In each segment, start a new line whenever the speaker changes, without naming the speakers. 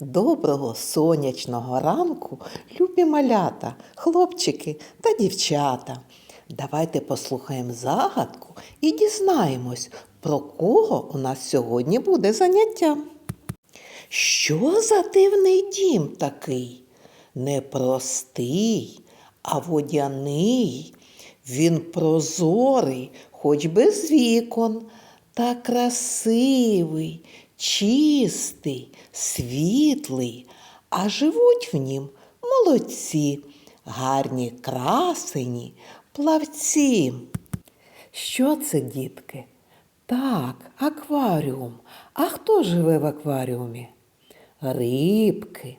Доброго сонячного ранку, любі малята, хлопчики та дівчата. Давайте послухаємо загадку і дізнаємось, про кого у нас сьогодні буде заняття. Що за дивний дім такий? Не простий, а водяний. Він прозорий, хоч без вікон, та красивий, чистий, світлий, а живуть в нім молодці, гарні красені, плавці. Що це, дітки? Так, акваріум. А хто живе в акваріумі? Рибки.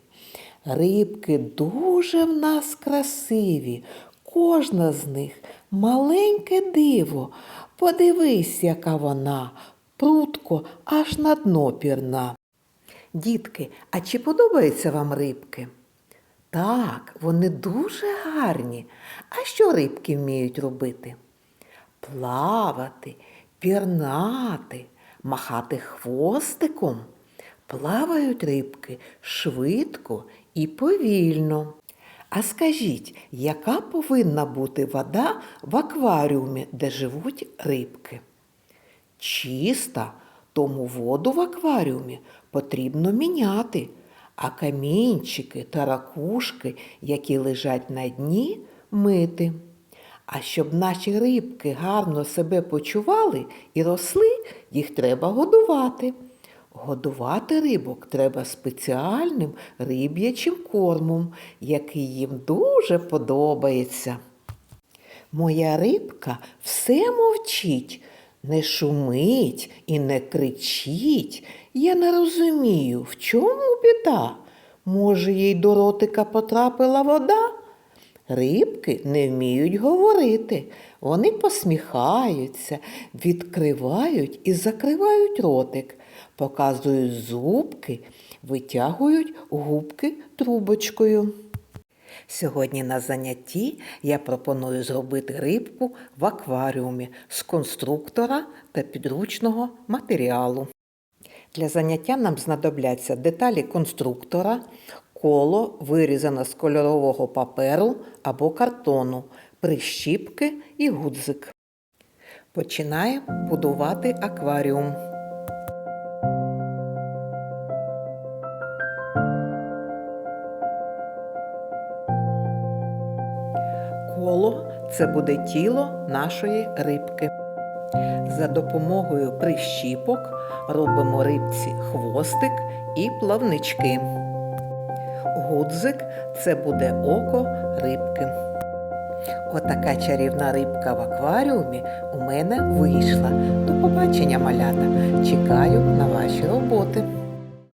Рибки дуже в нас красиві. Кожна з них маленьке диво. Подивись, яка вона, прутко аж на дно пірна. Дітки, а чи подобаються вам рибки? Так, вони дуже гарні. А що рибки вміють робити? Плавати, пірнати, махати хвостиком. Плавають рибки швидко і повільно. А скажіть, яка повинна бути вода в акваріумі, де живуть рибки? Чиста, тому воду в акваріумі потрібно міняти, а камінчики та ракушки, які лежать на дні, мити. А щоб наші рибки гарно себе почували і росли, їх треба годувати. Годувати рибок треба спеціальним риб'ячим кормом, який їм дуже подобається. Моя рибка все мовчить, не шумить і не кричить. Я не розумію, в чому біда? Може, їй до ротика потрапила вода? Рибки не вміють говорити. Вони посміхаються, відкривають і закривають ротик, показують зубки, витягують губки трубочкою. Сьогодні на занятті я пропоную зробити рибку в акваріумі з конструктора та підручного матеріалу. Для заняття нам знадобляться деталі конструктора, коло вирізане з кольорового паперу або картону, прищіпки і гудзик. Починаємо будувати акваріум. Коло це буде тіло нашої рибки. За допомогою прищіпок робимо рибці хвостик і плавнички. Гудзик це буде око рибки. Отака чарівна рибка в акваріумі у мене вийшла. До побачення, малята! Чекаю на ваші роботи.